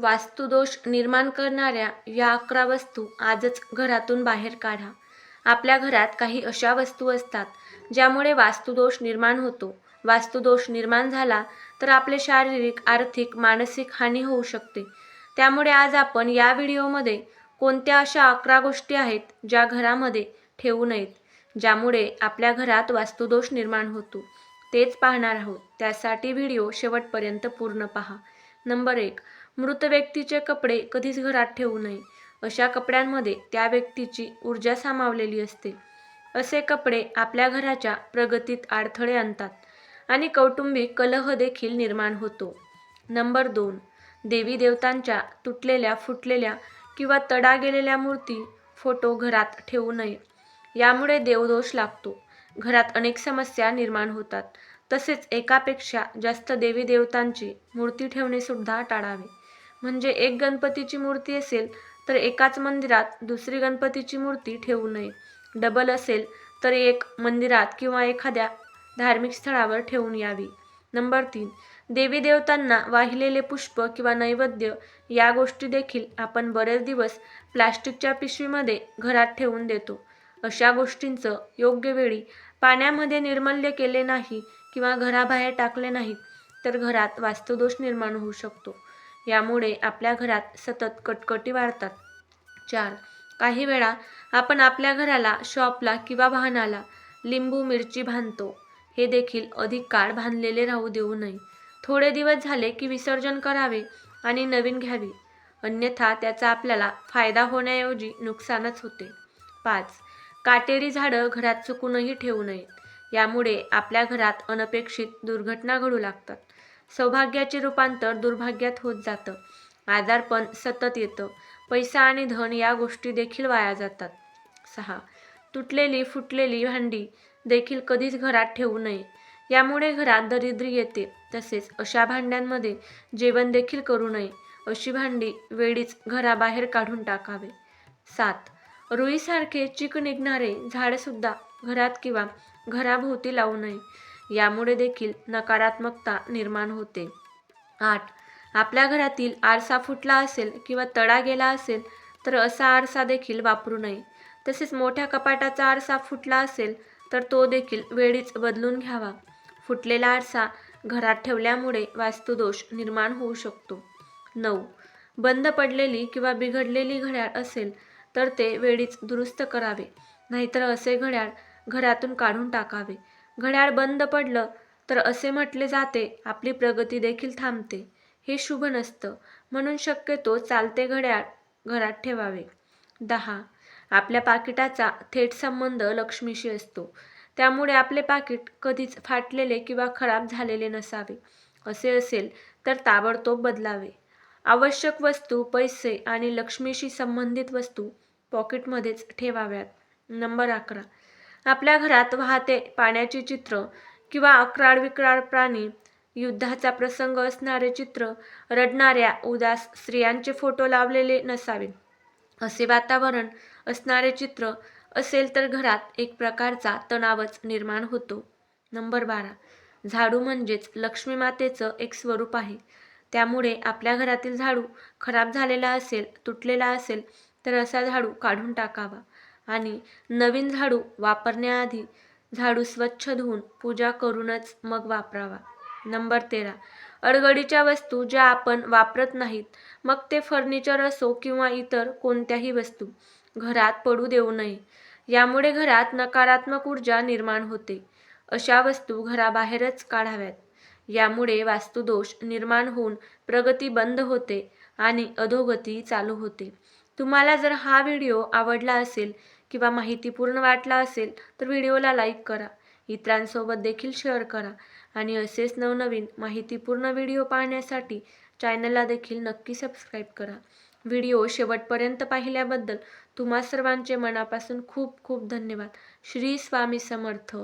वास्तुदोष निर्माण करणाऱ्या या अकरा वस्तू आजच घरातून बाहेर काढा. आपल्या घरात काही अशा वस्तू असतात ज्यामुळे वास्तुदोष निर्माण होतो. वास्तुदोष निर्माण झाला तर आपले शारीरिक आर्थिक मानसिक हानी होऊ शकते. त्यामुळे आज आपण या व्हिडिओमध्ये कोणत्या अशा अकरा गोष्टी आहेत ज्या घरामध्ये ठेवू नयेत ज्यामुळे आपल्या घरात वास्तुदोष निर्माण होतो. तेच पाहणार आहोत. त्यासाठी व्हिडिओ शेवटपर्यंत पूर्ण पहा. नंबर एक मृत व्यक्तीचे कपडे कधीच घरात ठेवू नये. अशा कपड्यांमध्ये त्या व्यक्तीची ऊर्जा सामावलेली असते. असे कपडे आपल्या घराच्या प्रगतीत अडथळे आणतात आणि कौटुंबिक कलह देखील निर्माण होतो. नंबर दोन. देवी देवतांच्या तुटलेल्या फुटलेल्या किंवा तडा गेलेल्या मूर्ती फोटो घरात ठेवू नये. यामुळे देवदोष लागतो. घरात अनेक समस्या निर्माण होतात. तसेच एकापेक्षा जास्त देवी देवतांची मूर्ती ठेवणे सुद्धा टाळावे. म्हणजे एक गणपतीची मूर्ती असेल तर एकाच मंदिरात दुसरी गणपतीची मूर्ती ठेवू नये. डबल असेल तर एक मंदिरात किंवा एखाद्या धार्मिक स्थळावर ठेवून यावी. नंबर तीन देवी देवतांना वाहिलेले पुष्प किंवा नैवेद्य या गोष्टी देखील आपण बरेच दिवस प्लास्टिकच्या पिशवीमध्ये घरात ठेवून देतो. अशा गोष्टींचं योग्य वेळी पाण्यामध्ये निर्मल्य केले नाही किंवा घराबाहेर टाकले नाही तर घरात वास्तुदोष निर्माण होऊ शकतो. यामुळे आपल्या घरात सतत कटकटी वाढतात. चार काही वेळा आपण आपल्या घराला शॉपला किंवा वाहनाला लिंबू मिरची बांधतो हे देखील अधिक काळ बांधलेले राहू देऊ नये. थोडे दिवस झाले की विसर्जन करावे आणि नवीन घ्यावी. अन्यथा त्याचा आपल्याला फायदा होण्याऐवजी नुकसानच होते. पाच काटेरी झाडं घरात चुकूनही ठेवू नयेत. यामुळे आपल्या घरात अनपेक्षित दुर्घटना घडू लागतात. सौभाग्याचे रूपांतर दुर्भाग्यात होत जातं. आजारपण सतत येतं. पैसा आणि धन या गोष्टी देखील वाया जातात. सहा. तुटलेली फुटलेली भांडी देखील कधीच घरात ठेवू नये. यामुळे घरात दरिद्री येते. तसेच अशा भांड्यांमध्ये जेवण देखील करू नये. अशी भांडी वेळीच घराबाहेर काढून टाकावे. सात. रुईसारखे चिक निघणारे झाडसुद्धा घरात किंवा घराभोवती लावू नये. यामुळे देखील नकारात्मकता निर्माण होते. आठ. आपल्या घरातील आरसा फुटला असेल किंवा तडा गेला असेल तर असा आरसा देखील वापरू नये. तसेच मोठ्या कपाटाचा आरसा फुटला असेल तर तो देखील वेळीच बदलून घ्यावा. फुटलेला आरसा घरात ठेवल्यामुळे वास्तुदोष निर्माण होऊ शकतो. नऊ. बंद पडलेली किंवा बिघडलेली घड्याळ असेल तर ते वेळीच दुरुस्त करावे. नाहीतर असे घड्याळ घरातून काढून टाकावे. घड्याळ बंद पडलं तर असे म्हटले जाते आपली प्रगती देखील थांबते. हे शुभ नसतं. म्हणून शक्यतो चालते घड्याळ घरात ठेवावे. दहा. आपल्या पाकिटाचा थेट संबंध लक्ष्मीशी असतो. त्यामुळे आपले पाकिट कधीच फाटलेले किंवा खराब झालेले नसावे. असे असेल तर ताबडतोब बदलावे. आवश्यक वस्तू पैसे आणि लक्ष्मीशी संबंधित वस्तू पॉकेटमध्येच ठेवाव्यात. नंबर अकरा. आपल्या घरात वाहते पाण्याची चित्र किंवा अक्राळ विक्राळ प्राणी. युद्धाचा प्रसंग असणारे चित्र रडणाऱ्या उदास स्त्रियांचे फोटो लावलेले नसावे. असे वातावरण असणारे चित्र असेल तर घरात एक प्रकारचा तणावच निर्माण होतो. नंबर बारा. झाडू म्हणजेच लक्ष्मी मातेचं एक स्वरूप आहे. त्यामुळे आपल्या घरातील झाडू खराब झालेला असेल तुटलेला असेल तर असा झाडू काढून टाकावा. आणि नवीन झाडू वापरण्याआधी झाडू स्वच्छ धुवून पूजा करूनच मग वापरावा. नंबर तेरा. अडगडीच्या वस्तू ज्या आपण वापरत नाहीत मग ते फर्निचर असो किंवा इतर कोणत्याही वस्तू घरात पडू देऊ नये. यामुळे घरात नकारात्मक ऊर्जा निर्माण होते. अशा वस्तू घराबाहेरच काढाव्यात. यामुळे वास्तुदोष निर्माण होऊन प्रगती बंद होते आणि अधोगती चालू होते. तुम्हाला जर हा व्हिडिओ आवडला असेल किंवा माहितीपूर्ण वाटला असेल तर व्हिडिओला लाईक करा. इतरांसोबत देखील शेअर करा आणि असेच नवनवीन माहितीपूर्ण व्हिडिओ पाहण्यासाठी चॅनलला देखील नक्की सबस्क्राईब करा. व्हिडिओ शेवटपर्यंत पाहिल्याबद्दल तुम्हा सर्वांचे मनापासून खूप खूप धन्यवाद. श्री स्वामी समर्थ.